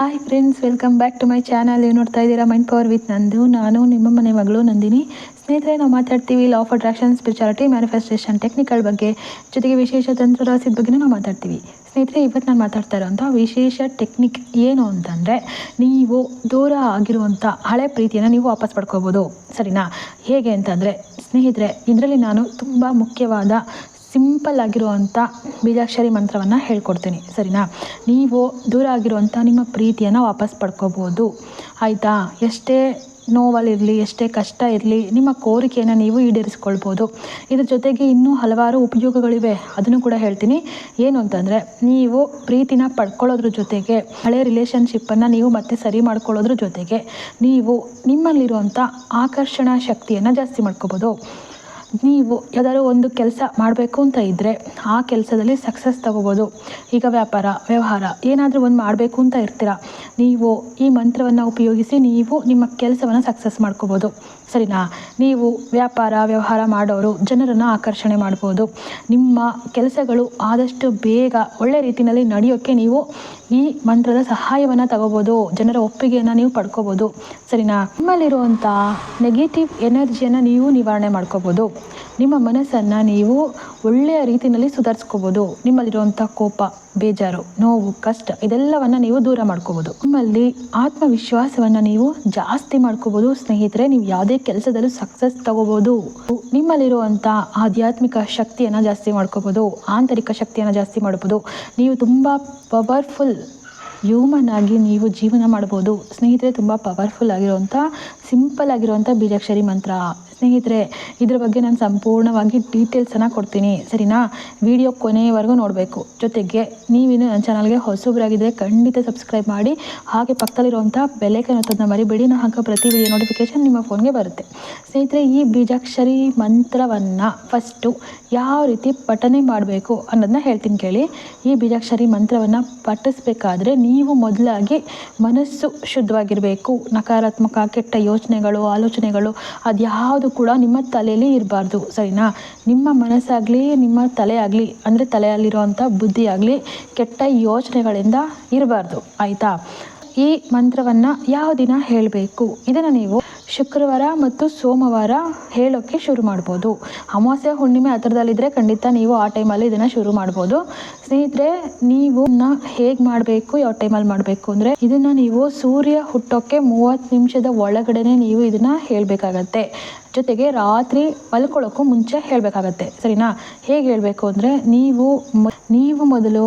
Hi friends welcome back to my channel ನೀವು ನೋಡ್ತಾ ಇದ್ದೀರಾ ಮೈಂಡ್ ಪವರ್ ವಿತ್ ನಂದು. ನಾನು ನಿಮ್ಮ ಮನೆ ಮಗಳು ನಂದಿನಿ. ಸ್ನೇಹಿತರೆ, ನಾವು ಮಾತಾಡ್ತೀವಿ law of attraction spirituality manifestation technical ಬಗ್ಗೆ. ಜೊತೆಗೆ ವಿಶೇಷ ತಂತ್ರ ರಹಸ್ಯದ ಬಗ್ಗೆ ನಾವು ಮಾತಾಡ್ತೀವಿ. ಸ್ನೇಹಿತರೆ ಇವತ್ತು ನಾನು ಮಾತಾಡ್ತಾ ಇರೋಂಥ ವಿಶೇಷ ಟೆಕ್ನಿಕ್ ಏನು ಅಂತಂದರೆ, ನೀವು ದೂರ ಆಗಿರುವಂಥ ಹಳೆ ಪ್ರೀತಿಯನ್ನು ನೀವು ವಾಪಸ್ ಪಡ್ಕೋಬೋದು. ಸರಿನಾ? ಹೇಗೆ ಅಂತಂದರೆ, ಸ್ನೇಹಿತರೆ, ಇದರಲ್ಲಿ ನಾನು ತುಂಬ ಮುಖ್ಯವಾದ ಸಿಂಪಲ್ ಆಗಿರುವಂಥ ಬೀಜಾಕ್ಷರಿ ಮಂತ್ರವನ್ನು ಹೇಳ್ಕೊಡ್ತೀನಿ, ಸರಿನಾ? ನೀವು ದೂರ ಆಗಿರುವಂಥ ನಿಮ್ಮ ಪ್ರೀತಿಯನ್ನು ವಾಪಸ್ ಪಡ್ಕೋಬೋದು. ಆಯಿತಾ? ಎಷ್ಟೇ ನೋವಲ್ಲಿರಲಿ, ಎಷ್ಟೇ ಕಷ್ಟ ಇರಲಿ, ನಿಮ್ಮ ಕೋರಿಕೆಯನ್ನು ನೀವು ಈಡೇರಿಸ್ಕೊಳ್ಬೋದು. ಇದ್ರ ಜೊತೆಗೆ ಇನ್ನೂ ಹಲವಾರು ಉಪಯೋಗಗಳಿವೆ. ಅದನ್ನು ಕೂಡ ಹೇಳ್ತೀನಿ. ಏನು ಅಂತಂದರೆ, ನೀವು ಪ್ರೀತಿನ ಪಡ್ಕೊಳ್ಳೋದ್ರ ಜೊತೆಗೆ, ಹಳೆ ರಿಲೇಷನ್ಶಿಪ್ಪನ್ನು ನೀವು ಮತ್ತೆ ಸರಿ ಮಾಡ್ಕೊಳ್ಳೋದ್ರ ಜೊತೆಗೆ, ನೀವು ನಿಮ್ಮಲ್ಲಿರುವಂಥ ಆಕರ್ಷಣಾ ಶಕ್ತಿಯನ್ನು ಜಾಸ್ತಿ ಮಾಡ್ಕೋಬೋದು. ನೀವು ಯಾವ್ದಾದ್ರು ಒಂದು ಕೆಲಸ ಮಾಡಬೇಕು ಅಂತ ಇದ್ದರೆ ಆ ಕೆಲಸದಲ್ಲಿ ಸಕ್ಸಸ್ ತಗೋಬೋದು. ಈಗ ವ್ಯಾಪಾರ, ವ್ಯವಹಾರ, ಏನಾದರೂ ಒಂದು ಮಾಡಬೇಕು ಅಂತ ಇರ್ತೀರ? ನೀವು ಈ ಮಂತ್ರವನ್ನು ಉಪಯೋಗಿಸಿ ನೀವು ನಿಮ್ಮ ಕೆಲಸವನ್ನು ಸಕ್ಸಸ್ ಮಾಡ್ಕೋಬೋದು. ಸರಿನಾ? ನೀವು ವ್ಯಾಪಾರ, ವ್ಯವಹಾರ ಮಾಡೋರು ಜನರನ್ನು ಆಕರ್ಷಣೆ ಮಾಡ್ಬೋದು. ನಿಮ್ಮ ಕೆಲಸಗಳು ಆದಷ್ಟು ಬೇಗ ಒಳ್ಳೆ ರೀತಿಯಲ್ಲಿ ನಡೆಯೋಕ್ಕೆ ನೀವು ಈ ಮಂತ್ರದ ಸಹಾಯವನ್ನು ತಗೋಬೋದು. ಜನರ ಒಪ್ಪಿಗೆಯನ್ನು ನೀವು ಪಡ್ಕೋಬೋದು. ಸರಿನಾ? ನಿಮ್ಮಲ್ಲಿರುವಂಥ ನೆಗೆಟಿವ್ ಎನರ್ಜಿಯನ್ನು ನೀವು ನಿವಾರಣೆ ಮಾಡ್ಕೋಬೋದು. ನಿಮ್ಮ ಮನಸ್ಸನ್ನು ನೀವು ಒಳ್ಳೆಯ ರೀತಿಯಲ್ಲಿ ಸುಧಾರಿಸ್ಕೋಬೋದು. ನಿಮ್ಮಲ್ಲಿರುವಂಥ ಕೋಪ, ಬೇಜಾರು, ನೋವು, ಕಷ್ಟ ಇದೆಲ್ಲವನ್ನು ನೀವು ದೂರ ಮಾಡ್ಕೋಬೋದು. ನಿಮ್ಮಲ್ಲಿ ಆತ್ಮವಿಶ್ವಾಸವನ್ನು ನೀವು ಜಾಸ್ತಿ ಮಾಡ್ಕೋಬೋದು. ಸ್ನೇಹಿತರೆ, ನೀವು ಯಾವುದೇ ಕೆಲಸದಲ್ಲೂ ಸಕ್ಸಸ್ ತಗೋಬೋದು. ನಿಮ್ಮಲ್ಲಿರುವಂಥ ಆಧ್ಯಾತ್ಮಿಕ ಶಕ್ತಿಯನ್ನು ಜಾಸ್ತಿ ಮಾಡ್ಕೋಬೋದು. ಆಂತರಿಕ ಶಕ್ತಿಯನ್ನು ಜಾಸ್ತಿ ಮಾಡ್ಬೋದು. ನೀವು ತುಂಬ ಪವರ್ಫುಲ್ ಹ್ಯೂಮನ್ ಆಗಿ ನೀವು ಜೀವನ ಮಾಡ್ಬೋದು. ಸ್ನೇಹಿತರೆ, ತುಂಬ ಪವರ್ಫುಲ್ ಆಗಿರುವಂಥ ಸಿಂಪಲ್ ಆಗಿರುವಂಥ ಬೀಜಾಕ್ಷರಿ ಮಂತ್ರ. ಸ್ನೇಹಿತರೆ, ಇದ್ರ ಬಗ್ಗೆ ನಾನು ಸಂಪೂರ್ಣವಾಗಿ ಡೀಟೇಲ್ಸನ್ನು ಕೊಡ್ತೀನಿ, ಸರಿನಾ? ವಿಡಿಯೋ ಕೊನೆಯವರೆಗೂ ನೋಡಬೇಕು. ಜೊತೆಗೆ ನೀವಿನ್ನು ನನ್ನ ಚಾನಲ್ಗೆ ಹೊಸಬರಾಗಿದ್ದರೆ ಖಂಡಿತ ಸಬ್ಸ್ಕ್ರೈಬ್ ಮಾಡಿ, ಹಾಗೆ ಪಕ್ಕದಲ್ಲಿರುವಂಥ ಬೆಲೆಕನ್ ಒತ್ತೋದನ್ನ ಮರಿಬೇಡಿ. ನಾನು ಹಾಕೋ ಪ್ರತಿ ವಿಡಿಯೋ ನೋಟಿಫಿಕೇಶನ್ ನಿಮ್ಮ ಫೋನ್ಗೆ ಬರುತ್ತೆ. ಸ್ನೇಹಿತರೆ, ಈ ಬೀಜಾಕ್ಷರಿ ಮಂತ್ರವನ್ನು ಫಸ್ಟು ಯಾವ ರೀತಿ ಪಠನೆ ಮಾಡಬೇಕು ಅನ್ನೋದನ್ನ ಹೇಳ್ತೀನಿ ಕೇಳಿ. ಈ ಬೀಜಾಕ್ಷರಿ ಮಂತ್ರವನ್ನು ಪಠಿಸ್ಬೇಕಾದ್ರೆ ನೀವು ಮೊದಲಾಗಿ ಮನಸ್ಸು ಶುದ್ಧವಾಗಿರಬೇಕು. ನಕಾರಾತ್ಮಕ, ಕೆಟ್ಟ ಯೋಚನೆಗಳು, ಆಲೋಚನೆಗಳು, ಅದ್ಯಾವುದು ಕೂಡ ನಿಮ್ಮ ತಲೆಯಲ್ಲಿ ಇರಬಾರ್ದು, ಸರಿನಾ? ನಿಮ್ಮ ಮನಸ್ಸಾಗಲಿ, ನಿಮ್ಮ ತಲೆ ಆಗಲಿ ಅಂದರೆ ತಲೆಯಲ್ಲಿರುವಂಥ ಬುದ್ಧಿ ಆಗಲಿ ಕೆಟ್ಟ ಯೋಚನೆಗಳಿಂದ ಇರಬಾರ್ದು, ಆಯಿತಾ? ಈ ಮಂತ್ರವನ್ನು ಯಾವ ದಿನ ಹೇಳಬೇಕು? ಇದನ್ನು ನೀವು ಶುಕ್ರವಾರ ಮತ್ತು ಸೋಮವಾರ ಹೇಳೋಕ್ಕೆ ಶುರು ಮಾಡ್ಬೋದು. ಅಮಾವಾಸ್ಯ, ಹುಣ್ಣಿಮೆ ಹತ್ರದಲ್ಲಿದ್ದರೆ ಖಂಡಿತ ನೀವು ಆ ಟೈಮಲ್ಲಿ ಇದನ್ನು ಶುರು ಮಾಡ್ಬೋದು. ಸ್ನೇಹಿತರೆ, ನೀವು ಹೇಗೆ ಮಾಡಬೇಕು, ಯಾವ ಟೈಮಲ್ಲಿ ಮಾಡಬೇಕು ಅಂದರೆ ಇದನ್ನು ನೀವು ಸೂರ್ಯ ಹುಟ್ಟೋಕ್ಕೆ ಮೂವತ್ತು ನಿಮಿಷದ ಒಳಗಡೆನೆ ನೀವು ಇದನ್ನು ಹೇಳಬೇಕಾಗತ್ತೆ. ಜೊತೆಗೆ ರಾತ್ರಿ ಮಲ್ಕೊಳ್ಳೋಕ್ಕೂ ಮುಂಚೆ ಹೇಳಬೇಕಾಗತ್ತೆ. ಸರಿನಾ? ಹೇಗೆ ಹೇಳಬೇಕು ಅಂದರೆ ನೀವು ನೀವು ಮೊದಲು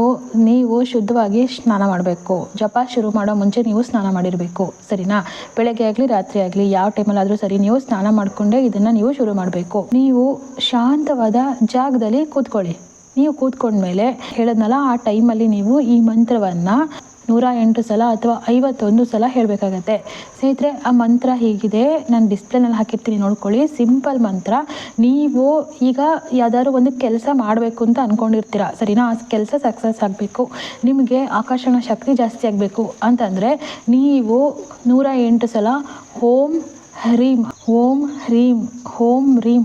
ನೀವು ಶುದ್ಧವಾಗಿ ಸ್ನಾನ ಮಾಡಬೇಕು. ಜಪ ಶುರು ಮಾಡೋ ಮುಂಚೆ ನೀವು ಸ್ನಾನ ಮಾಡಿರಬೇಕು. ಸರಿನಾ? ಬೆಳಗ್ಗೆ ಆಗಲಿ, ರಾತ್ರಿ ಆಗಲಿ, ಯಾವ ಟೈಮಲ್ಲಾದರೂ ಸರಿ ನೀವು ಸ್ನಾನ ಮಾಡಿಕೊಂಡೇ ಇದನ್ನು ನೀವು ಶುರು ಮಾಡಬೇಕು. ನೀವು ಶಾಂತವಾದ ಜಾಗದಲ್ಲಿ ಕೂತ್ಕೊಳ್ಳಿ. ನೀವು ಕೂತ್ಕೊಂಡ್ಮೇಲೆ ಹೇಳದ್ನಲ್ಲ, ಆ ಟೈಮಲ್ಲಿ ನೀವು ಈ ಮಂತ್ರವನ್ನು ನೂರ ಎಂಟು ಸಲ ಅಥವಾ ಐವತ್ತೊಂದು ಸಲ ಹೇಳಬೇಕಾಗತ್ತೆ. ಸ್ನೇಹಿತರೆ, ಆ ಮಂತ್ರ ಹೀಗಿದೆ. ನಾನು ಡಿಸ್ಪ್ಲೇನಲ್ಲಿ ಹಾಕಿರ್ತೀನಿ, ನೋಡ್ಕೊಳ್ಳಿ. ಸಿಂಪಲ್ ಮಂತ್ರ. ನೀವು ಈಗ ಯಾವ್ದಾದ್ರು ಒಂದು ಕೆಲಸ ಮಾಡಬೇಕು ಅಂತ ಅಂದ್ಕೊಂಡಿರ್ತೀರ ಸರಿನಾ? ಆ ಕೆಲಸ ಸಕ್ಸಸ್ ಆಗಬೇಕು. ನಿಮಗೆ ಆಕರ್ಷಣ ಶಕ್ತಿ ಜಾಸ್ತಿ ಆಗಬೇಕು. ಅಂತಂದರೆ, ನೀವು ನೂರ ಎಂಟು ಸಲ ಓಂ ಹ್ರೀಂ ಓಂ ಹ್ರೀಂ ಓಂ ಹ್ರೀಂ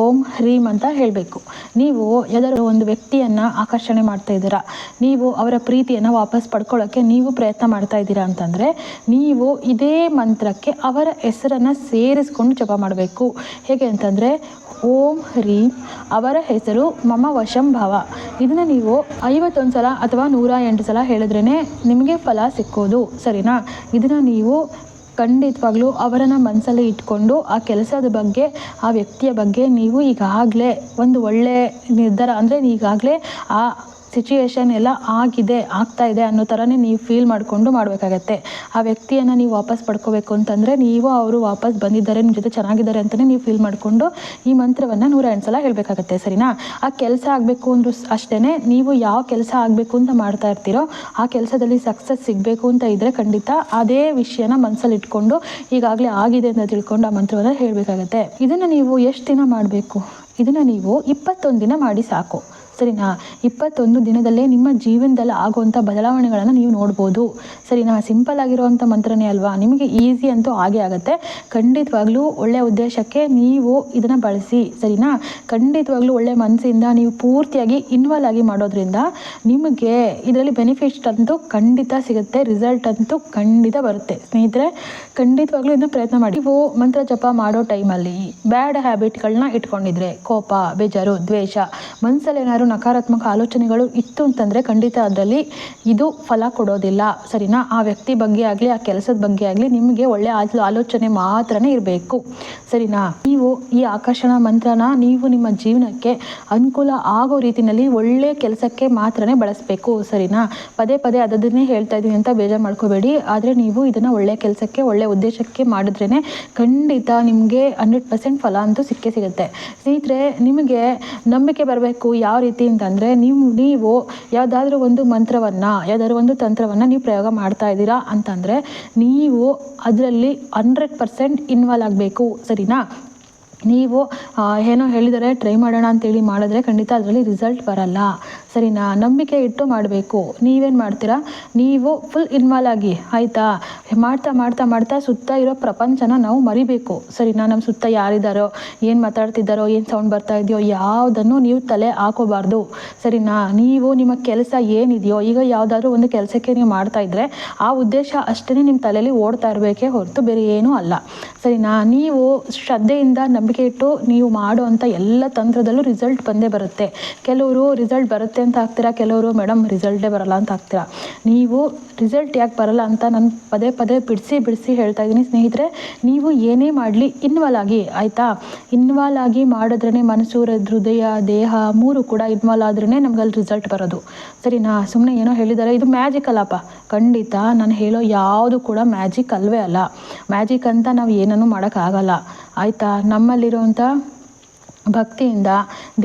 ಓಂ ಹ್ರೀಂ ಅಂತ ಹೇಳಬೇಕು. ನೀವು ಯಾವ್ದಾದ್ರು ಒಂದು ವ್ಯಕ್ತಿಯನ್ನು ಆಕರ್ಷಣೆ ಮಾಡ್ತಾ ಇದ್ದೀರಾ, ನೀವು ಅವರ ಪ್ರೀತಿಯನ್ನು ವಾಪಸ್ ಪಡ್ಕೊಳ್ಳೋಕ್ಕೆ ನೀವು ಪ್ರಯತ್ನ ಮಾಡ್ತಾ ಇದ್ದೀರಾ ಅಂತಂದರೆ, ನೀವು ಇದೇ ಮಂತ್ರಕ್ಕೆ ಅವರ ಹೆಸರನ್ನು ಸೇರಿಸ್ಕೊಂಡು ಜಪ ಮಾಡಬೇಕು. ಹೇಗೆ ಅಂತಂದರೆ, ಓಂ ಹ್ರೀಂ ಅವರ ಹೆಸರು ಮಮ ವಶಂ ಭವ. ಇದನ್ನು ನೀವು ಐವತ್ತೊಂದು ಸಲ ಅಥವಾ ನೂರ ಎಂಟು ಸಲ ಹೇಳಿದ್ರೇ ನಿಮಗೆ ಫಲ ಸಿಕ್ಕೋದು, ಸರಿನಾ? ಇದನ್ನು ನೀವು ಖಂಡಿತವಾಗ್ಲೂ ಅವರನ್ನು ಮನಸ್ಸಲ್ಲಿ ಇಟ್ಕೊಂಡು ಆ ಕೆಲಸದ ಬಗ್ಗೆ, ಆ ವ್ಯಕ್ತಿಯ ಬಗ್ಗೆ ನೀವು ಈಗಾಗಲೇ ಒಂದು ಒಳ್ಳೆಯ ನಿರ್ಧಾರ, ಅಂದರೆ ಈಗಾಗಲೇ ಆ ಸಿಚುಯೇಷನ್ ಎಲ್ಲ ಆಗಿದೆ, ಆಗ್ತಾ ಇದೆ ಅನ್ನೋ ಥರನೇ ನೀವು ಫೀಲ್ ಮಾಡಿಕೊಂಡು ಮಾಡಬೇಕಾಗತ್ತೆ. ಆ ವ್ಯಕ್ತಿಯನ್ನು ನೀವು ವಾಪಸ್ ಪಡ್ಕೋಬೇಕು ಅಂತಂದರೆ ನೀವು ಅವರು ವಾಪಸ್ ಬಂದಿದ್ದಾರೆ ನಿಮ್ಮ ಜೊತೆ ಚೆನ್ನಾಗಿದ್ದಾರೆ ಅಂತಲೇ ನೀವು ಫೀಲ್ ಮಾಡಿಕೊಂಡು ಈ ಮಂತ್ರವನ್ನು ನೂರ ಎಂಟು ಸಲ ಹೇಳಬೇಕಾಗತ್ತೆ, ಸರಿನಾ? ಆ ಕೆಲಸ ಆಗಬೇಕು ಅಂದ್ರೂ ಅಷ್ಟೇ ನೀವು ಯಾವ ಕೆಲಸ ಆಗಬೇಕು ಅಂತ ಮಾಡ್ತಾ ಇರ್ತೀರೋ ಆ ಕೆಲಸದಲ್ಲಿ ಸಕ್ಸಸ್ ಸಿಗಬೇಕು ಅಂತ ಇದ್ದರೆ ಖಂಡಿತ ಅದೇ ವಿಷಯನ ಮನಸ್ಸಲ್ಲಿ ಇಟ್ಕೊಂಡು ಈಗಾಗಲೇ ಆಗಿದೆ ಅಂತ ತಿಳ್ಕೊಂಡು ಆ ಮಂತ್ರವನ್ನು ಹೇಳಬೇಕಾಗತ್ತೆ. ಇದನ್ನು ನೀವು ಎಷ್ಟು ದಿನ ಮಾಡಬೇಕು? ಇದನ್ನು ನೀವು ಇಪ್ಪತ್ತೊಂದು ದಿನ ಮಾಡಿ ಸಾಕು. ಸರಿನಾ? ಇಪ್ಪತ್ತೊಂದು ದಿನದಲ್ಲೇ ನಿಮ್ಮ ಜೀವನದಲ್ಲಿ ಆಗುವಂಥ ಬದಲಾವಣೆಗಳನ್ನು ನೀವು ನೋಡ್ಬೋದು. ಸರಿನಾ? ಸಿಂಪಲ್ ಆಗಿರುವಂಥ ಮಂತ್ರನೇ ಅಲ್ವಾ? ನಿಮಗೆ ಈಸಿ ಅಂತೂ ಆಗೇ ಆಗುತ್ತೆ. ಖಂಡಿತವಾಗ್ಲೂ ಒಳ್ಳೆಯ ಉದ್ದೇಶಕ್ಕೆ ನೀವು ಇದನ್ನು ಬಳಸಿ, ಸರಿನಾ? ಖಂಡಿತವಾಗ್ಲೂ ಒಳ್ಳೆ ಮನಸ್ಸಿಂದ ನೀವು ಪೂರ್ತಿಯಾಗಿ ಇನ್ವಾಲ್ವ್ ಆಗಿ ಮಾಡೋದ್ರಿಂದ ನಿಮಗೆ ಇದರಲ್ಲಿ ಬೆನಿಫಿಟ್ ಅಂತೂ ಖಂಡಿತ ಸಿಗುತ್ತೆ ರಿಸಲ್ಟ್ ಅಂತೂ ಖಂಡಿತ ಬರುತ್ತೆ. ಸ್ನೇಹಿತರೆ, ಖಂಡಿತವಾಗ್ಲೂ ಇದನ್ನ ಪ್ರಯತ್ನ ಮಾಡಿ. ನೀವು ಮಂತ್ರ ಜಪ ಮಾಡೋ ಟೈಮಲ್ಲಿ ಬ್ಯಾಡ್ ಹ್ಯಾಬಿಟ್ಗಳನ್ನ ಇಟ್ಕೊಂಡಿದ್ರೆ, ಕೋಪ, ಬೇಜಾರು, ದ್ವೇಷ ಮನಸ್ಸಲ್ಲಿ ಏನಾದ್ರು ನಕಾರಾತ್ಮಕ ಆಲೋಚನೆಗಳು ಇತ್ತು ಅಂತಂದರೆ ಖಂಡಿತ ಅದರಲ್ಲಿ ಇದು ಫಲ ಕೊಡೋದಿಲ್ಲ. ಸರಿನಾ? ಆ ವ್ಯಕ್ತಿ ಬಗ್ಗೆ ಆಗಲಿ, ಆ ಕೆಲಸದ ಬಗ್ಗೆ ಆಗಲಿ ನಿಮಗೆ ಒಳ್ಳೆ ಆಲೋಚನೆ ಮಾತ್ರನೇ ಇರಬೇಕು. ಸರಿನಾ? ನೀವು ಈ ಆಕರ್ಷಣ ಮಂತ್ರನ ನೀವು ನಿಮ್ಮ ಜೀವನಕ್ಕೆ ಅನುಕೂಲ ಆಗೋ ರೀತಿಯಲ್ಲಿ ಒಳ್ಳೆ ಕೆಲಸಕ್ಕೆ ಮಾತ್ರನೇ ಬಳಸಬೇಕು. ಸರಿನಾ? ಪದೇ ಪದೇ ಅದನ್ನೇ ಹೇಳ್ತಾ ಇದ್ದೀನಿ ಅಂತ ಬೇಜಾರು ಮಾಡ್ಕೋಬೇಡಿ. ಆದರೆ ನೀವು ಇದನ್ನು ಒಳ್ಳೆ ಕೆಲಸಕ್ಕೆ, ಒಳ್ಳೆ ಉದ್ದೇಶಕ್ಕೆ ಮಾಡಿದ್ರೇ ಖಂಡಿತ ನಿಮಗೆ ಹಂಡ್ರೆಡ್ ಪರ್ಸೆಂಟ್ ಫಲ ಅಂತೂ ಸಿಕ್ಕೇ ಸಿಗುತ್ತೆ. ಸ್ನೇಹಿತರೆ, ನಿಮಗೆ ನಂಬಿಕೆ ಬರಬೇಕು ಯಾವ ರೀತಿ ಅಂತಂದರೆ ನೀವು ನೀವು ಯಾವುದಾದ್ರೂ ಒಂದು ಮಂತ್ರವನ್ನು, ಯಾವುದಾದ್ರೂ ಒಂದು ತಂತ್ರವನ್ನು ನೀವು ಪ್ರಯೋಗ ಮಾಡ್ತಾ ಇದ್ದೀರಾ ಅಂತಂದರೆ ನೀವು ಅದರಲ್ಲಿ ಹಂಡ್ರೆಡ್ ಪರ್ಸೆಂಟ್ ಇನ್ವಾಲ್ ಆಗಬೇಕು, ಸರಿನಾ? ನೀವು ಏನೋ ಹೇಳಿದರೆ ಟ್ರೈ ಮಾಡೋಣ ಅಂತೇಳಿ ಮಾಡಿದ್ರೆ ಖಂಡಿತ ಅದರಲ್ಲಿ ರಿಸಲ್ಟ್ ಬರಲ್ಲ. ಸರಿನಾ? ನಂಬಿಕೆ ಇಟ್ಟು ಮಾಡಬೇಕು. ನೀವೇನು ಮಾಡ್ತೀರಾ? ನೀವು ಫುಲ್ ಇನ್ವಾಲ್ವ್ ಆಗಿ, ಆಯಿತಾ? ಮಾಡ್ತಾ ಮಾಡ್ತಾ ಮಾಡ್ತಾ ಸುತ್ತ ಇರೋ ಪ್ರಪಂಚನ ನಾವು ಮರಿಬೇಕು. ಸರಿನಾ? ನಮ್ಮ ಸುತ್ತ ಯಾರಿದ್ದಾರೋ ಏನು ಮಾತಾಡ್ತಿದ್ದಾರೋ, ಏನು ಸೌಂಡ್ ಬರ್ತಾ ಇದೆಯೋ, ಯಾವುದನ್ನು ನೀವು ತಲೆ ಹಾಕೋಬಾರ್ದು. ಸರಿನಾ? ನೀವು ನಿಮ್ಮ ಕೆಲಸ ಏನಿದೆಯೋ, ಈಗ ಯಾವುದಾದ್ರೂ ಒಂದು ಕೆಲಸಕ್ಕೆ ನೀವು ಮಾಡ್ತಾ ಇದ್ದರೆ ಆ ಉದ್ದೇಶ ಅಷ್ಟೇ ನಿಮ್ಮ ತಲೆಯಲ್ಲಿ ಓಡ್ತಾ ಇರಬೇಕೇ ಹೊರತು ಬೇರೆ ಏನೂ ಅಲ್ಲ. ಸರಿನಾ? ನೀವು ಶ್ರದ್ಧೆಯಿಂದ ನಂಬಿಕೆ ಇಟ್ಟು ನೀವು ಮಾಡುವಂಥ ಎಲ್ಲ ತಂತ್ರದಲ್ಲೂ ರಿಸಲ್ಟ್ ಬಂದೇ ಬರುತ್ತೆ. ಕೆಲವರು ರಿಸಲ್ಟ್ ಬರುತ್ತೆ ಅಂತ ಹಾಕ್ತೀರಾ? ಕೆಲವರು, ಮೇಡಮ್ ರಿಸಲ್ಟೇ ಬರಲ್ಲ ಅಂತ ಹಾಕ್ತೀರಾ? ನೀವು ರಿಸಲ್ಟ್ ಯಾಕೆ ಬರಲ್ಲ ಅಂತ ನಾನು ಪದೇ ಪದೇ ಬಿಡಿಸಿ ಬಿಡಿಸಿ ಹೇಳ್ತಾ ಇದ್ದೀನಿ ಸ್ನೇಹಿತರೆ, ನೀವು ಏನೇ ಮಾಡಲಿ ಇನ್ವಾಲ್ ಆಗಿ, ಆಯಿತಾ? ಇನ್ವಾಲ್ವ್ ಆಗಿ ಮಾಡಿದ್ರೇ ಮನಸ್ಸು, ಹೃದಯ, ದೇಹ ಮೂರು ಕೂಡ ಇನ್ವಾಲ್ವ್ ಆದ್ರೇ ನಮ್ಗೆ ಅಲ್ಲಿ ರಿಸಲ್ಟ್ ಬರೋದು. ಸರಿನಾ? ಸುಮ್ಮನೆ ಏನೋ ಹೇಳಿದ್ದಾರೆ ಇದು ಮ್ಯಾಜಿಕ್ ಅಲ್ಲಪ್ಪ ಖಂಡಿತ ನಾನು ಹೇಳೋ ಯಾವುದು ಕೂಡ ಮ್ಯಾಜಿಕ್ ಅಲ್ವೇ ಅಲ್ಲ. ಮ್ಯಾಜಿಕ್ ಅಂತ ನಾವು ಏನನ್ನೂ ಮಾಡೋಕ್ಕಾಗಲ್ಲ ಆಯಿತಾ? ನಮ್ಮಲ್ಲಿರುವಂಥ ಭಕ್ತಿಯಿಂದ,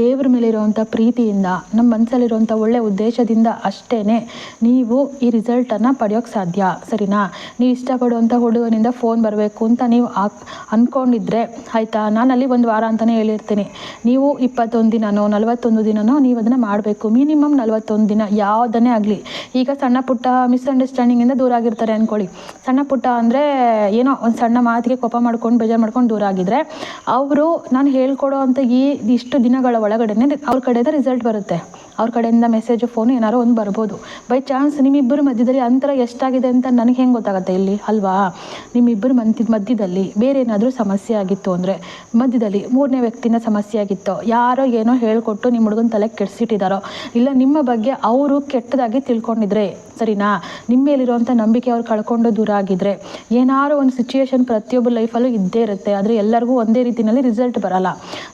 ದೇವ್ರ ಮೇಲಿರುವಂಥ ಪ್ರೀತಿಯಿಂದ, ನಮ್ಮ ಮನಸ್ಸಲ್ಲಿರುವಂಥ ಒಳ್ಳೆಯ ಉದ್ದೇಶದಿಂದ ಅಷ್ಟೇ ನೀವು ಈ ರಿಸಲ್ಟನ್ನು ಪಡೆಯೋಕ್ಕೆ ಸಾಧ್ಯ, ಸರಿನಾ? ನೀವು ಇಷ್ಟಪಡುವಂಥ ಹುಡುಗನಿಂದ ಫೋನ್ ಬರಬೇಕು ಅಂತ ನೀವು ಅಂದ್ಕೊಂಡಿದ್ರೆ ಆಯಿತಾ? ನಾನು ಅಲ್ಲಿ ಒಂದು ವಾರ ಅಂತಲೇ ಹೇಳಿರ್ತೀನಿ. ನೀವು ಇಪ್ಪತ್ತೊಂದು ದಿನನೋ, ನಲವತ್ತೊಂದು ದಿನನೋ ನೀವು ಅದನ್ನು ಮಾಡಬೇಕು. ಮಿನಿಮಮ್ ನಲವತ್ತೊಂದು ದಿನ, ಯಾವುದನ್ನೇ ಆಗಲಿ. ಈಗ ಸಣ್ಣ ಪುಟ್ಟ ಮಿಸ್ಅಂಡರ್ಸ್ಟ್ಯಾಂಡಿಂಗಿಂದ ದೂರ ಆಗಿರ್ತಾರೆ ಅಂದ್ಕೊಳ್ಳಿ ಸಣ್ಣ ಪುಟ್ಟ ಅಂದರೆ ಏನೋ ಒಂದು ಸಣ್ಣ ಮಾತಿಗೆ ಕೋಪ ಮಾಡ್ಕೊಂಡು, ಬೇಜಾರು ಮಾಡ್ಕೊಂಡು ದೂರ ಆಗಿದ್ರೆ, ಅವರು ನಾನು ಹೇಳ್ಕೊಡೋ ಅಂತ ಈ ಇಷ್ಟು ದಿನಗಳ ಒಳಗಡೆನೆ ಅವ್ರ ಕಡೆಯಿಂದ ರಿಸಲ್ಟ್ ಬರುತ್ತೆ. ಅವ್ರ ಕಡೆಯಿಂದ ಮೆಸೇಜು ಫೋನ್ ಏನಾರೋ ಒಂದು ಬರ್ಬೋದು. ಬೈ ಚಾನ್ಸ್ ನಿಮ್ಮಿಬ್ಬರ ಮಧ್ಯದಲ್ಲಿ ಅಂತರ ಎಷ್ಟಾಗಿದೆ ಅಂತ ನನಗೆ ಹೆಂಗೆ ಗೊತ್ತಾಗುತ್ತೆ ಇಲ್ಲಿ? ಅಲ್ವಾ? ನಿಮ್ಮಿಬ್ಬರ ಮಧ್ಯ ಮಧ್ಯದಲ್ಲಿ ಬೇರೆ ಏನಾದರೂ ಸಮಸ್ಯೆ ಆಗಿತ್ತು ಅಂದರೆ, ಮಧ್ಯದಲ್ಲಿ ಮೂರನೇ ವ್ಯಕ್ತಿನ ಸಮಸ್ಯೆ ಆಗಿತ್ತು. ಯಾರೋ ಏನೋ ಹೇಳ್ಕೊಟ್ಟು ನಿಮ್ಮ ಹುಡುಗನ ತಲೆ ಕೆಡಿಸಿಟ್ಟಿದ್ದಾರೋ ಇಲ್ಲ ನಿಮ್ಮ ಬಗ್ಗೆ ಅವರು ಕೆಟ್ಟದಾಗಿ ತಿಳ್ಕೊಂಡಿದ್ರೆ, ಸರಿನಾ? ನಿಮ್ಮ ಮೇಲಿರುವಂಥ ನಂಬಿಕೆ ಅವ್ರು ಕಳ್ಕೊಂಡು ದೂರ ಆಗಿದ್ರೆ, ಏನಾರೋ ಒಂದು ಸಿಚುಯೇಷನ್ ಪ್ರತಿಯೊಬ್ಬರ ಲೈಫಲ್ಲೂ ಇದ್ದೇ ಇರುತ್ತೆ. ಆದರೆ ಎಲ್ಲರಿಗೂ ಒಂದೇ ರೀತಿಯಲ್ಲಿ ರಿಸಲ್ಟ್ ಬರಲ್ಲ.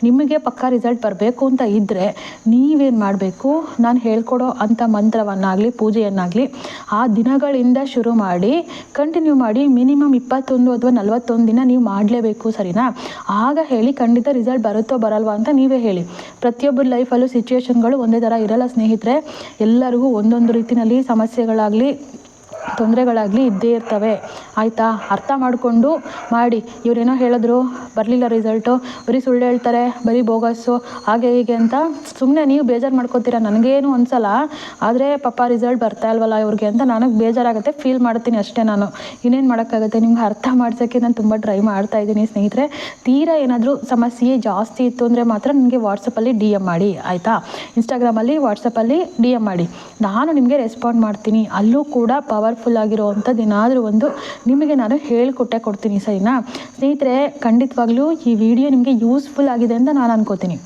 ನಿಮಗೆ ಪಕ್ಕಾ ರಿಸಲ್ಟ್ ಬರಬೇಕು ಅಂತ ಇದ್ದರೆ ನೀವೇನು ಮಾಡಬೇಕು? ನಾನು ಹೇಳ್ಕೊಡೋ ಅಂಥ ಮಂತ್ರವನ್ನಾಗಲಿ, ಪೂಜೆಯನ್ನಾಗಲಿ ಆ ದಿನಗಳಿಂದ ಶುರು ಮಾಡಿ ಕಂಟಿನ್ಯೂ ಮಾಡಿ ಮಿನಿಮಮ್ ಇಪ್ಪತ್ತೊಂದು ಅಥವಾ ನಲವತ್ತೊಂದು ದಿನ ನೀವು ಮಾಡಲೇಬೇಕು ಸರಿನಾ? ಆಗ ಹೇಳಿ ಖಂಡಿತ ರಿಸಲ್ಟ್ ಬರುತ್ತೋ ಬರಲ್ವಾ ಅಂತ ನೀವೇ ಹೇಳಿ. ಪ್ರತಿಯೊಬ್ಬರ ಲೈಫಲ್ಲೂ ಸಿಚುವೇಶನ್ಗಳು ಒಂದೇ ಥರ ಇರಲ್ಲ ಸ್ನೇಹಿತರೆ. ಎಲ್ಲರಿಗೂ ಒಂದೊಂದು ರೀತಿಯಲ್ಲಿ ಸಮಸ್ಯೆಗಳಾಗಲಿ ತೊಂದರೆಗಳಾಗಲಿ ಇದ್ದೇ ಇರ್ತವೆ. ಆಯಿತಾ? ಅರ್ಥ ಮಾಡಿಕೊಂಡು ಮಾಡಿ. ಇವರೇನೋ ಹೇಳಿದ್ರು, ಬರಲಿಲ್ಲ ರಿಸಲ್ಟು ಬರೀ ಸುಳ್ಳು ಹೇಳ್ತಾರೆ, ಬರೀ ಬೋಗಸ್ಸು ಹಾಗೆ ಹೀಗೆ ಅಂತ ಸುಮ್ಮನೆ ನೀವು ಬೇಜಾರು ಮಾಡ್ಕೋತೀರ? ನನಗೇನು ಅನ್ಸಲ್ಲ ಆದರೆ ಪಾಪ ರಿಸಲ್ಟ್ ಬರ್ತಾ ಇಲ್ವಲ್ಲ ಇವ್ರಿಗೆ ಅಂತ ನನಗೆ ಬೇಜಾರಾಗುತ್ತೆ ಫೀಲ್ ಮಾಡ್ತೀನಿ ಅಷ್ಟೇ ನಾನು. ಇನ್ನೇನು ಮಾಡೋಕ್ಕಾಗುತ್ತೆ? ನಿಮ್ಗೆ ಅರ್ಥ ಮಾಡ್ಸೋಕ್ಕೆ ನಾನು ತುಂಬ ಟ್ರೈ ಮಾಡ್ತಾ ಇದ್ದೀನಿ ಸ್ನೇಹಿತರೆ. ತೀರಾ ಏನಾದರೂ ಸಮಸ್ಯೆ ಜಾಸ್ತಿ ಇತ್ತು ಅಂದರೆ ಮಾತ್ರ ನನಗೆ ವಾಟ್ಸಪ್ಪಲ್ಲಿ ಡಿ ಎಂ ಮಾಡಿ, ಆಯಿತಾ? ಇನ್ಸ್ಟಾಗ್ರಾಮಲ್ಲಿ ವಾಟ್ಸಪ್ಪಲ್ಲಿ ಡಿ ಎಂ ಮಾಡಿ. ನಾನು ನಿಮಗೆ ರೆಸ್ಪಾಂಡ್ ಮಾಡ್ತೀನಿ. ಅಲ್ಲೂ ಕೂಡ ಪವರ್ಫುಲ್ ಆಗಿರೋವಂಥದ್ದು ಏನಾದರೂ ಒಂದು ನಿಮಗೆ ನಾನು ಹೇಳಿಕೊಟ್ಟೆ ಕೊಡ್ತೀನಿ ಸರಿನಾ? ಸ್ನೇಹಿತರೆ, ಖಂಡಿತವಾಗ್ಲೂ ಈ ವಿಡಿಯೋ ನಿಮಗೆ ಯೂಸ್ಫುಲ್ ಆಗಿದೆ ಅಂತ ನಾನು ಅನ್ಕೋತೀನಿ.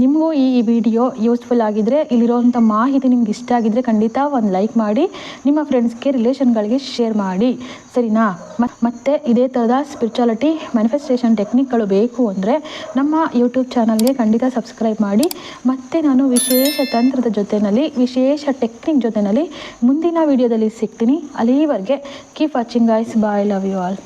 ನಿಮಗೂ ಈ ವಿಡಿಯೋ ಯೂಸ್ಫುಲ್ ಆಗಿದ್ದರೆ ಇಲ್ಲಿರೋವಂಥ ಮಾಹಿತಿ ನಿಮ್ಗೆ ಇಷ್ಟ ಆಗಿದ್ದರೆ ಖಂಡಿತ ಒಂದು ಲೈಕ್ ಮಾಡಿ, ನಿಮ್ಮ ಫ್ರೆಂಡ್ಸ್ಗೆ ರಿಲೇಷನ್ಗಳಿಗೆ ಶೇರ್ ಮಾಡಿ, ಸರಿನಾ? ಮತ್ತೆ ಇದೇ ಥರದ ಸ್ಪಿರಿಚುಯಾಲಿಟಿ ಮ್ಯಾನಿಫೆಸ್ಟೇಷನ್ ಟೆಕ್ನಿಕ್ಗಳು ಬೇಕು ಅಂದರೆ ನಮ್ಮ ಯೂಟ್ಯೂಬ್ ಚಾನಲ್ಗೆ ಖಂಡಿತ ಸಬ್ಸ್ಕ್ರೈಬ್ ಮಾಡಿ. ಮತ್ತೆ ನಾನು ವಿಶೇಷ ತಂತ್ರದ ಜೊತೆಯಲ್ಲಿ, ವಿಶೇಷ ಟೆಕ್ನಿಕ್ ಜೊತೆಯಲ್ಲಿ ಮುಂದಿನ ವಿಡಿಯೋದಲ್ಲಿ ಸಿಗ್ತೀನಿ. ಅಲ್ಲಿವರೆಗೆ ಕೀಪ್ ವಾಚಿಂಗ್ ಐಸ್ ಬಾಯ್ ಲವ್ ಯು ಆಲ್